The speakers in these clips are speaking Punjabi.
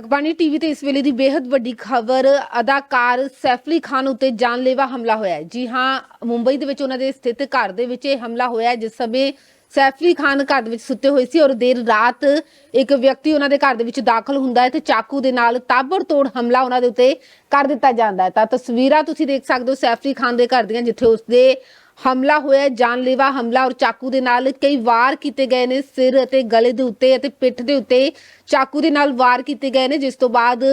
ਅਖਬਾਨੀ ਟੀਵੀ ਤੇ ਇਸ ਵੇਲੇ ਦੀ ਬੇहद ਵੱਡੀ ਖਬਰ, ਅਦਾਕਾਰ ਸੈਫ ਖਾਨ ਉੱਤੇ ਜਾਨਲੇਵਾ ਹਮਲਾ ਹੋਇਆ ਹੈ। ਜੀ ਹਾਂ, ਮੁੰਬਈ ਦੇ ਵਿੱਚ ਉਹਨਾਂ ਦੇ ਸਥਿਤ ਘਰ ਦੇ ਵਿੱਚ ਇਹ ਹਮਲਾ ਹੋਇਆ ਜਿਸ ਸਮੇਂ ਸੈਫਲੀ ਖਾਨ ਘਰ ਦੇ ਵਿੱਚ ਸੁੱਤੇ ਹੋਏ ਸੀ ਔਰ ਦੇਰ ਰਾਤ ਇੱਕ ਵਿਅਕਤੀ ਉਹਨਾਂ ਦੇ ਘਰ ਦੇ ਵਿੱਚ ਦਾਖਲ ਹੁੰਦਾ ਹੈ ਤੇ ਚਾਕੂ ਦੇ ਨਾਲ ਤਾਬੜਤੋੜ ਹਮਲਾ ਉਹਨਾਂ ਦੇ ਉੱਤੇ ਕਰ ਦਿੱਤਾ ਜਾਂਦਾ ਹੈ। ਤਾਂ ਤਸਵੀਰਾਂ ਤੁਸੀਂ ਦੇਖ ਸਕਦੇ ਹੋ ਸੈਫਲੀ ਖਾਨ ਦੇ ਘਰ ਦੀਆਂ, ਜਿੱਥੇ ਉਸਦੇ ਹਮਲਾ ਹੋਇਆ ਜਾਨਲੇਵਾ ਹਮਲਾ ਔਰ ਚਾਕੂ ਦੇ ਨਾਲ ਕਈ ਵਾਰ ਕੀਤੇ ਗਏ ਨੇ ਸਿਰ ਅਤੇ ਗਲੇ ਦੇ ਉੱਤੇ ਅਤੇ ਪਿੱਠ ਦੇ ਉੱਤੇ ਚਾਕੂ ਦੇ ਨਾਲ ਵਾਰ ਕੀਤੇ ਗਏ ਨੇ, ਜਿਸ ਤੋਂ ਬਾਅਦ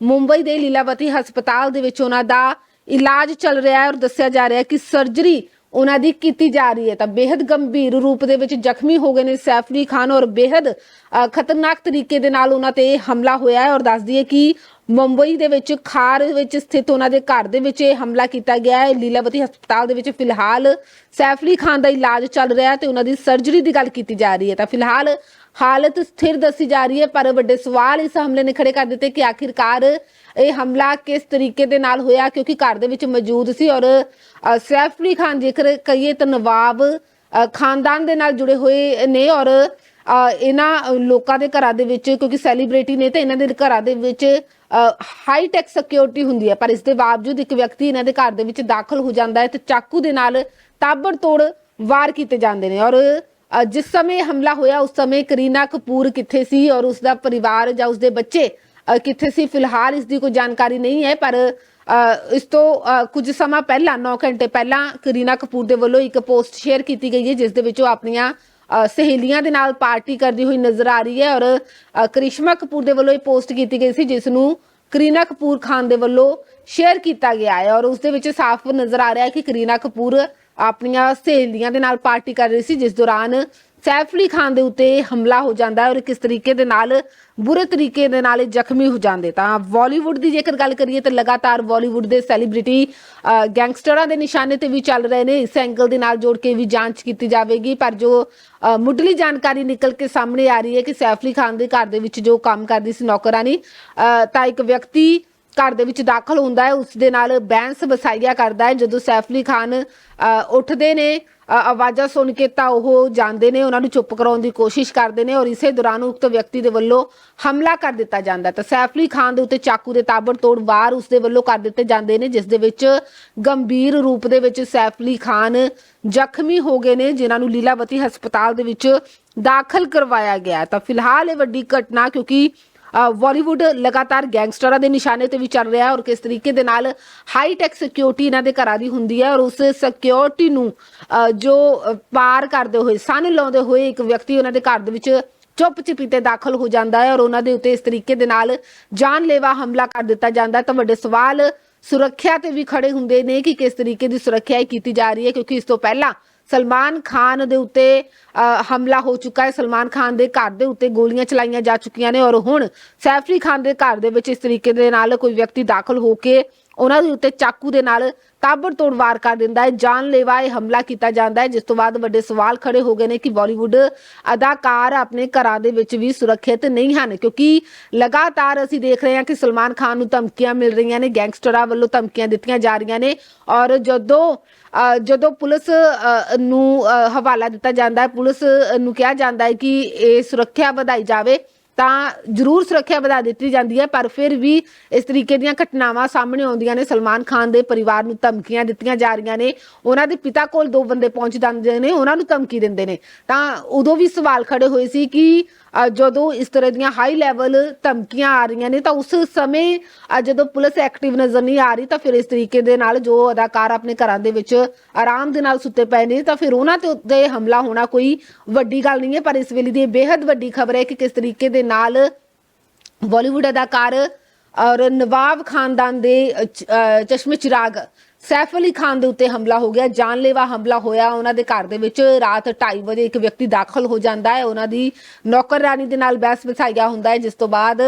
ਮੁੰਬਈ ਦੇ ਲੀਲਾਵਤੀ ਹਸਪਤਾਲ ਦੇ ਵਿੱਚ ਉਹਨਾਂ ਦਾ ਇਲਾਜ ਚੱਲ ਰਿਹਾ ਹੈ ਔਰ ਦੱਸਿਆ ਜਾ ਰਿਹਾ ਹੈ ਕਿ ਸਰਜਰੀ ਉਹਨਾਂ ਦੀ ਕੀਤੀ ਜਾ ਰਹੀ ਹੈ। ਤਾਂ ਬੇहद ਗੰਭੀਰ ਰੂਪ ਦੇ ਵਿੱਚ ਜ਼ਖਮੀ ਹੋ ਗਏ ਨੇ ਸੈਫਰੀ ਖਾਨ ਔਰ ਬੇहद ਖਤਰਨਾਕ ਤਰੀਕੇ ਦੇ ਨਾਲ ਉਹਨਾਂ ਤੇ ਹਮਲਾ ਹੋਇਆ ਹੈ ਔਰ ਦੱਸਦੀ ਦਈਏ ਕਿ ਮੁੰਬਈ ਦੇ ਵਿੱਚ ਖਾਰ ਵਿੱਚ ਸਥਿਤ ਉਹਨਾਂ ਦੇ ਘਰ ਦੇ ਵਿੱਚ ਇਹ ਹਮਲਾ ਕੀਤਾ ਗਿਆ ਹੈ। ਲੀਲਾਵਤੀ ਹਸਪਤਾਲ ਦੇ ਵਿੱਚ ਫਿਲਹਾਲ ਸੈਫ ਖਾਨ ਦਾ ਇਲਾਜ ਚੱਲ ਰਿਹਾ ਹੈ ਤੇ ਉਹਨਾਂ ਦੀ ਸਰਜਰੀ ਦੀ ਗੱਲ ਕੀਤੀ ਜਾ ਰਹੀ ਹੈ। ਤਾਂ ਫਿਲਹਾਲ ਹਾਲਤ ਸਥਿਰ ਦੱਸੀ ਜਾ ਰਹੀ ਹੈ ਪਰ ਵੱਡੇ ਸਵਾਲ ਇਸ ਹਮਲੇ ਨੇ ਖੜੇ ਕਰ ਦਿੱਤੇ ਕਿ ਆਖਿਰਕਾਰ ਇਹ ਹਮਲਾ ਕਿਸ ਤਰੀਕੇ ਦੇ ਨਾਲ ਹੋਇਆ ਕਿਉਂਕਿ ਘਰ ਦੇ ਵਿੱਚ ਮੌਜੂਦ ਸੀ ਔਰ ਅ, ਸੈਫ ਅਲੀ ਖਾਨ ਜੇਕਰ ਕਹੀਏ ਤਾਂ ਨਵਾਬ ਖਾਨਦਾਨ ਦੇ ਨਾਲ ਜੁੜੇ ਹੋਏ ਨੇ ਔਰ ਇਹਨਾਂ ਲੋਕਾਂ ਦੇ ਘਰਾਂ ਦੇ ਵਿੱਚ ਕਿਉਂਕਿ ਸੈਲੀਬ੍ਰਿਟੀ ਨੇ ਤੇ ਇਹਨਾਂ ਦੇ ਘਰਾਂ ਦੇ ਵਿੱਚ ਹਾਈ ਟੈਕ ਸਿਕਿਉਰਿਟੀ ਹੁੰਦੀ ਹੈ ਪਰ ਇਸ ਦੇ ਬਾਵਜੂਦ ਇੱਕ ਵਿਅਕਤੀ ਇਹਨਾਂ ਦੇ ਘਰ ਦੇ ਵਿੱਚ ਦਾਖਲ ਹੋ ਜਾਂਦਾ ਹੈ ਤੇ ਚਾਕੂ ਦੇ ਨਾਲ ਤਾਬੜਤੋੜ ਵਾਰ ਕੀਤੇ ਜਾਂਦੇ ਨੇ। ਔਰ ਜਿਸ ਸਮੇਂ ਹਮਲਾ ਹੋਇਆ ਉਸ ਸਮੇਂ ਕਰੀਨਾ ਕਪੂਰ ਕਿੱਥੇ ਸੀ ਔਰ ਉਸ ਦਾ ਪਰਿਵਾਰ ਜਾਂ ਉਸ ਦੇ ਬੱਚੇ ਕਿੱਥੇ ਸੀ ਫਿਲਹਾਲ ਇਸ ਦੀ ਕੋਈ ਜਾਣਕਾਰੀ ਨਹੀਂ ਹੈ ਪਰ ਇਸ ਤੋਂ ਅ, ਕੁਝ ਸਮਾਂ ਪਹਿਲਾਂ 9 ਘੰਟੇ ਪਹਿਲਾਂ ਕਰੀਨਾ ਕਪੂਰ ਦੇ ਵੱਲੋਂ ਇੱਕ ਪੋਸਟ ਸ਼ੇਅਰ ਕੀਤੀ ਗਈ ਹੈ ਜਿਸ ਦੇ ਵਿੱਚ ਉਹ ਆਪਣੀਆਂ ਸਹੇਲੀਆਂ ਦੇ ਨਾਲ ਪਾਰਟੀ ਕਰਦੀ ਹੋਈ ਨਜ਼ਰ ਆ ਰਹੀ ਹੈ ਔਰ ਅ, ਕਰਿਸ਼ਮਾ ਕਪੂਰ ਦੇ ਵੱਲੋਂ ਇਹ ਪੋਸਟ ਕੀਤੀ ਗਈ ਸੀ ਜਿਸ ਨੂੰ ਕਰੀਨਾ ਕਪੂਰ ਖਾਨ ਦੇ ਵੱਲੋਂ ਸ਼ੇਅਰ ਕੀਤਾ ਗਿਆ ਹੈ ਔਰ ਉਸ ਦੇ ਵਿੱਚ ਸਾਫ਼ ਨਜ਼ਰ ਆ ਰਿਹਾ ਹੈ ਕਿ ਕਰੀਨਾ ਕਪੂਰ ਆਪਣੀਆਂ ਸਹੇਲੀਆਂ ਦੇ ਨਾਲ ਪਾਰਟੀ ਕਰ ਰਹੀ ਸੀ ਜਿਸ ਦੌਰਾਨ ਸੈਫ ਅਲੀ ਖਾਨ ਦੇ ਉੱਤੇ ਹਮਲਾ ਹੋ ਜਾਂਦਾ ਹੈ ਔਰ ਕਿਸ ਤਰੀਕੇ ਦੇ ਨਾਲ ਬੁਰੇ ਤਰੀਕੇ ਦੇ ਨਾਲ ਜ਼ਖਮੀ ਹੋ ਜਾਂਦੇ ਤਾਂ ਬਾਲੀਵੁੱਡ ਦੀ ਜੇਕਰ ਗੱਲ ਕਰੀਏ ਤਾਂ ਲਗਾਤਾਰ ਬਾਲੀਵੁੱਡ ਦੇ ਸੈਲੀਬ੍ਰਿਟੀ ਗੈਂਗਸਟਰਾਂ ਦੇ ਨਿਸ਼ਾਨੇ ਤੇ ਵੀ ਚੱਲ ਰਹੇ ਨੇ। ਇਸ ਐਂਗਲ ਦੇ ਨਾਲ ਜੋੜ ਕੇ ਵੀ ਜਾਂਚ ਕੀਤੀ ਜਾਵੇਗੀ ਪਰ ਜੋ ਮੁੱਢਲੀ ਜਾਣਕਾਰੀ ਨਿਕਲ ਕੇ ਸਾਹਮਣੇ ਆ ਰਹੀ ਹੈ ਕਿ ਸੈਫ ਅਲੀ ਖਾਨ ਦੇ ਘਰ ਦੇ ਵਿੱਚ ਜੋ ਕੰਮ ਕਰਦੀ ਸੀ ਨੌਕਰਾਨੀ ਅ, ਤਾਂ ਇੱਕ ਵਿਅਕਤੀ ਘਰ ਦੇ ਵਿੱਚ ਦਾਖਲ ਹੁੰਦਾ ਹੈ, ਉਸ ਦੇ ਨਾਲ ਬੈਂਸ ਵਸਾਈਆ ਕਰਦਾ ਹੈ। ਜਦੋਂ ਸੈਫ ਅਲੀ ਖਾਨ ਉੱਠਦੇ ਨੇ ਆਵਾਜ਼ਾਂ ਸੁਣ ਕੇ ਤਾਂ ਉਹ ਜਾਂਦੇ ਨੇ, ਉਹਨਾਂ ਨੂੰ ਚੁੱਪ ਕਰਾਉਣ ਦੀ ਕੋਸ਼ਿਸ਼ ਕਰਦੇ ਨੇ ਔਰ ਇਸੇ ਦੌਰਾਨ ਉਕਤ ਵਿਅਕਤੀ ਦੇ ਵੱਲੋਂ ਹਮਲਾ ਕਰ ਦਿੱਤਾ ਜਾਂਦਾ ਤਾਂ ਸੈਫ ਅਲੀ ਖਾਨ ਦੇ ਉੱਤੇ ਚਾਕੂ ਦੇ ਤਾਬੜਤੋੜ ਵਾਰ ਉਸ ਦੇ ਵੱਲੋਂ ਕਰ ਦਿੱਤੇ ਜਾਂਦੇ ਨੇ, ਜਿਸ ਦੇ ਵਿੱਚ ਗੰਭੀਰ ਰੂਪ ਦੇ ਵਿੱਚ ਸੈਫ ਅਲੀ ਖਾਨ ਜ਼ਖਮੀ ਹੋ ਗਏ ਨੇ, ਜਿਨ੍ਹਾਂ ਨੂੰ ਲੀਲਾਵਤੀ ਹਸਪਤਾਲ ਦੇ ਵਿੱਚ ਦਾਖਲ ਕਰਵਾਇਆ ਗਿਆ ਤਾਂ ਫਿਲਹਾਲ ਇਹ ਵੱਡੀ ਘਟਨਾ ਕਿਉਂਕਿ ਬਾਲੀਵੁੱਡ ਲਗਾਤਾਰ ਗੈਂਗਸਟਰਾਂ ਦੇ ਨਿਸ਼ਾਨੇ ਤੇ ਵੀ ਚੱਲ ਰਿਹਾ ਔਰ ਕਿਸ ਤਰੀਕੇ ਦੇ ਨਾਲ ਹਾਈ ਟੈਕ ਸਿਕਿਉਰਿਟੀ ਇਹਨਾਂ ਦੇ ਘਰਾਂ ਦੀ ਹੁੰਦੀ ਹੈ ਔਰ ਉਸ ਸਿਕਿਉਰਿਟੀ ਨੂੰ ਜੋ ਪਾਰ ਕਰਦੇ ਹੋਏ, ਸਨ ਲਾਉਂਦੇ ਹੋਏ ਇੱਕ ਵਿਅਕਤੀ ਉਹਨਾਂ ਦੇ ਘਰ ਦੇ ਵਿੱਚ ਚੁੱਪ ਚਪੀਤੇ ਦਾਖਲ ਹੋ ਜਾਂਦਾ ਹੈ ਔਰ ਉਹਨਾਂ ਦੇ ਉੱਤੇ ਇਸ ਤਰੀਕੇ ਦੇ ਨਾਲ ਜਾਨਲੇਵਾ ਹਮਲਾ ਕਰ ਦਿੱਤਾ ਜਾਂਦਾ ਹੈ। ਤਾਂ ਵੱਡੇ ਸਵਾਲ ਸੁਰੱਖਿਆ ਤੇ ਵੀ ਖੜੇ ਹੁੰਦੇ ਨੇ ਕਿ ਕਿਸ ਤਰੀਕੇ ਦੀ ਸੁਰੱਖਿਆ ਇਹ ਕੀਤੀ ਜਾ ਰਹੀ ਹੈ ਕਿਉਂਕਿ ਇਸ ਤੋਂ ਪਹਿਲਾਂ ਸਲਮਾਨ ਖਾਨ ਦੇ ਉੱਤੇ ਅ, ਹਮਲਾ ਹੋ ਚੁੱਕਾ ਹੈ। ਸਲਮਾਨ ਖਾਨ ਦੇ ਘਰ ਦੇ ਉੱਤੇ ਗੋਲੀਆਂ ਚਲਾਈਆਂ ਜਾ ਚੁੱਕੀਆਂ ਨੇ ਔਰ ਹੁਣ ਸੈਫਰੀ ਖਾਨ ਦੇ ਘਰ ਦੇ ਵਿੱਚ ਇਸ ਤਰੀਕੇ ਦੇ ਨਾਲ ਕੋਈ ਵਿਅਕਤੀ ਦਾਖਲ ਹੋ ਕੇ ਉਹਨਾਂ ਦੇ ਉੱਤੇ ਚਾਕੂ ਦੇ ਨਾਲ ਤਾਬੜਤੋੜ ਵਾਰ ਕਰ ਦਿੰਦਾ ਹੈ। ਜਾਨਲੇਵਾ ਇਹ ਹਮਲਾ ਕੀਤਾ ਜਾਂਦਾ ਹੈ ਜਿਸ ਤੋਂ ਬਾਅਦ ਵੱਡੇ ਸਵਾਲ ਖੜੇ ਹੋ ਗਏ ਨੇ ਕਿ ਬਾਲੀਵੁੱਡ ਅਦਾਕਾਰ ਆਪਣੇ ਘਰਾਂ ਦੇ ਵਿੱਚ ਵੀ ਸੁਰੱਖਿਅਤ ਨਹੀਂ ਹਨ ਕਿਉਂਕਿ ਲਗਾਤਾਰ ਅਸੀਂ ਦੇਖ ਰਹੇ ਹਾਂ ਕਿ ਸਲਮਾਨ ਖਾਨ ਨੂੰ ਧਮਕੀਆਂ ਮਿਲ ਰਹੀਆਂ ਨੇ ਗੈਂਗਸਟਰਾਂ ਵੱਲੋਂ ਧਮਕੀਆਂ ਦਿੱਤੀਆਂ ਜਾ ਰਹੀਆਂ ਨੇ ਔਰ ਜਦੋਂ ਅ, ਜਦੋਂ ਪੁਲਿਸ ਨੂੰ ਅ, ਹਵਾਲਾ ਦਿੱਤਾ ਜਾਂਦਾ ਹੈ ਪੁਲਿਸ ਨੂੰ ਕਿਹਾ ਜਾਂਦਾ ਹੈ ਕਿ ਇਹ ਸੁਰੱਖਿਆ ਵਧਾਈ ਜਾਵੇ। ਤਾਂ ਜ਼ਰੂਰ ਸੁਰੱਖਿਆ ਵਧਾ ਦਿੱਤੀ ਜਾਂਦੀ ਹੈ, ਪਰ ਫਿਰ ਵੀ ਇਸ ਤਰੀਕੇ ਦੀਆਂ ਘਟਨਾਵਾਂ ਸਾਹਮਣੇ ਆਉਂਦੀਆਂ ਨੇ। ਸਲਮਾਨ ਖਾਨ ਦੇ ਪਰਿਵਾਰ ਨੂੰ ਧਮਕੀਆਂ ਦਿੱਤੀਆਂ ਜਾ ਰਹੀਆਂ ਨੇ। ਉਹਨਾਂ ਦੇ ਪਿਤਾ ਕੋਲ ਦੋ ਬੰਦੇ ਪਹੁੰਚ ਜਾਂਦੇ ਨੇ, ਉਹਨਾਂ ਨੂੰ ਧਮਕੀ ਦਿੰਦੇ ਨੇ। ਤਾਂ ਉਦੋਂ ਵੀ ਸਵਾਲ ਖੜੇ ਹੋਏ ਸੀ ਕਿ ਜਦੋਂ ਇਸ ਤਰ੍ਹਾਂ ਦੀਆਂ ਹਾਈ ਲੈਵਲ ਧਮਕੀਆਂ ਆ ਰਹੀਆਂ ਨੇ, ਤਾਂ ਉਸ ਸਮੇਂ ਜਦੋਂ ਪੁਲਿਸ ਐਕਟਿਵ ਨਜ਼ਰ ਨਹੀਂ ਆ ਰਹੀ, ਤਾਂ ਫਿਰ ਇਸ ਤਰੀਕੇ ਦੇ ਨਾਲ ਜੋ ਅਦਾਕਾਰ ਆਪਣੇ ਘਰਾਂ ਦੇ ਵਿੱਚ ਆਰਾਮ ਦੇ ਨਾਲ ਸੁੱਤੇ ਪਏ ਨੇ, ਤਾਂ ਫਿਰ ਉਹਨਾਂ ਤੇ ਉੱਤੇ ਹਮਲਾ ਹੋਣਾ ਕੋਈ ਵੱਡੀ ਗੱਲ ਨਹੀਂ ਹੈ, ਪਰ ਇਸ ਵੇਲੇ ਦੀ ਇਹ ਬੇहद ਵੱਡੀ ਖਬਰ ਹੈ ਕਿ ਕਿਸ ਤਰੀਕੇ ਦੇ ਨਾਲ ਬਾਲੀਵੁੱਡ ਅਦਾਕਾਰ ਔਰ ਨਵਾਬ ਖਾਨਦਾਨ ਦੇ ਚਸ਼ਮੇ ਚਿਰਾਗ ਸੈਫ ਅਲੀ ਖਾਨ ਦੇ ਉੱਤੇ ਹਮਲਾ ਹੋ ਗਿਆ, ਜਾਨਲੇਵਾ ਹਮਲਾ ਹੋਇਆ, ਉਹਨਾਂ ਦੇ ਘਰ ਦੇ ਵਿੱਚ ਰਾਤ 2:30 ਵਜੇ ਇੱਕ ਵਿਅਕਤੀ ਦਾਖਲ ਹੋ ਜਾਂਦਾ ਹੈ। ਉਹਨਾਂ ਦੀ ਨੌਕਰਾਨੀ ਦੇ ਨਾਲ ਬਹਿਸ ਵਿਸਾਇਆ ਹੁੰਦਾ ਹੈ, ਜਿਸ ਤੋਂ ਬਾਅਦ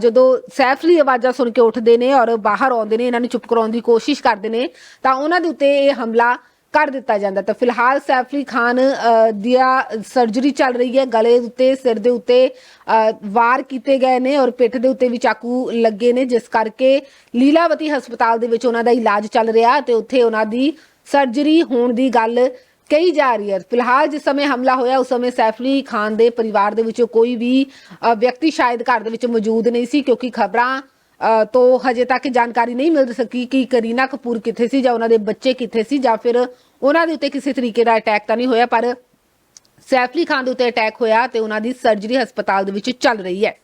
ਜਦੋਂ ਸੈਫ ਅਲੀ ਆਵਾਜ਼ਾਂ ਸੁਣ ਕੇ ਉੱਠਦੇ ਨੇ ਔਰ ਬਾਹਰ ਆਉਂਦੇ ਨੇ, ਇਹਨਾਂ ਨੂੰ ਚੁੱਪ ਕਰਾਉਣ ਦੀ ਕੋਸ਼ਿਸ਼ ਕਰਦੇ ਨੇ, ਤਾਂ ਉਹਨਾਂ ਦੇ ਉੱਤੇ ਇਹ ਹਮਲਾ ਕਰ ਦਿੱਤਾ ਜਾਂਦਾ। ਤਾਂ ਫਿਲਹਾਲ ਸੈਫਲੀ ਖਾਨ ਅ, ਦੀਆਂ ਸਰਜਰੀ ਚੱਲ ਰਹੀ ਹੈ। ਗਲੇ ਉੱਤੇ ਸਿਰ ਦੇ ਉੱਤੇ ਵਾਰ ਕੀਤੇ ਗਏ ਨੇ ਔਰ ਪਿੱਠ ਦੇ ਉੱਤੇ ਵੀ ਚਾਕੂ ਲੱਗੇ ਨੇ। ਜਿਸ ਕਰਕੇ ਲੀਲਾਵਤੀ ਹਸਪਤਾਲ ਦੇ ਵਿੱਚ ਉਹਨਾਂ ਦਾ ਇਲਾਜ ਚੱਲ ਰਿਹਾ ਤੇ ਉੱਥੇ ਉਹਨਾਂ ਦੀ ਸਰਜਰੀ ਹੋਣ ਦੀ ਗੱਲ ਕਹੀ ਜਾ ਰਹੀ ਹੈ। ਫਿਲਹਾਲ ਜਿਸ ਸਮੇਂ ਹਮਲਾ ਹੋਇਆ ਉਸ ਸਮੇਂ ਸੈਫਲੀ ਖਾਨ ਦੇ ਪਰਿਵਾਰ ਦੇ ਵਿੱਚੋਂ ਕੋਈ ਵੀ ਵਿਅਕਤੀ ਸ਼ਾਇਦ ਘਰ ਦੇ ਵਿੱਚ ਮੌਜੂਦ ਨਹੀਂ ਸੀ ਕਿਉਂਕਿ ਖਬਰਾਂ ਅ, ਤੋਂ ਹਜੇ ਤੱਕ ਜਾਣਕਾਰੀ ਨਹੀਂ ਮਿਲ ਸਕੀ ਕਿ ਕਰੀਨਾ ਕਪੂਰ ਕਿੱਥੇ ਸੀ ਜਾਂ ਉਹਨਾਂ ਦੇ ਬੱਚੇ ਕਿੱਥੇ ਸੀ ਜਾਂ ਫਿਰ ਉਹਨਾਂ ਦੇ ਉੱਤੇ ਕਿਸੇ ਤਰੀਕੇ ਦਾ ਅਟੈਕ ਤਾਂ ਨਹੀਂ ਹੋਇਆ ਪਰ ਸੈਫਲੀ ਖਾਨ ਦੇ ਉੱਤੇ ਅਟੈਕ ਹੋਇਆ ਤੇ ਉਹਨਾਂ ਦੀ ਸਰਜਰੀ ਹਸਪਤਾਲ ਦੇ ਵਿੱਚ ਚੱਲ ਰਹੀ ਹੈ।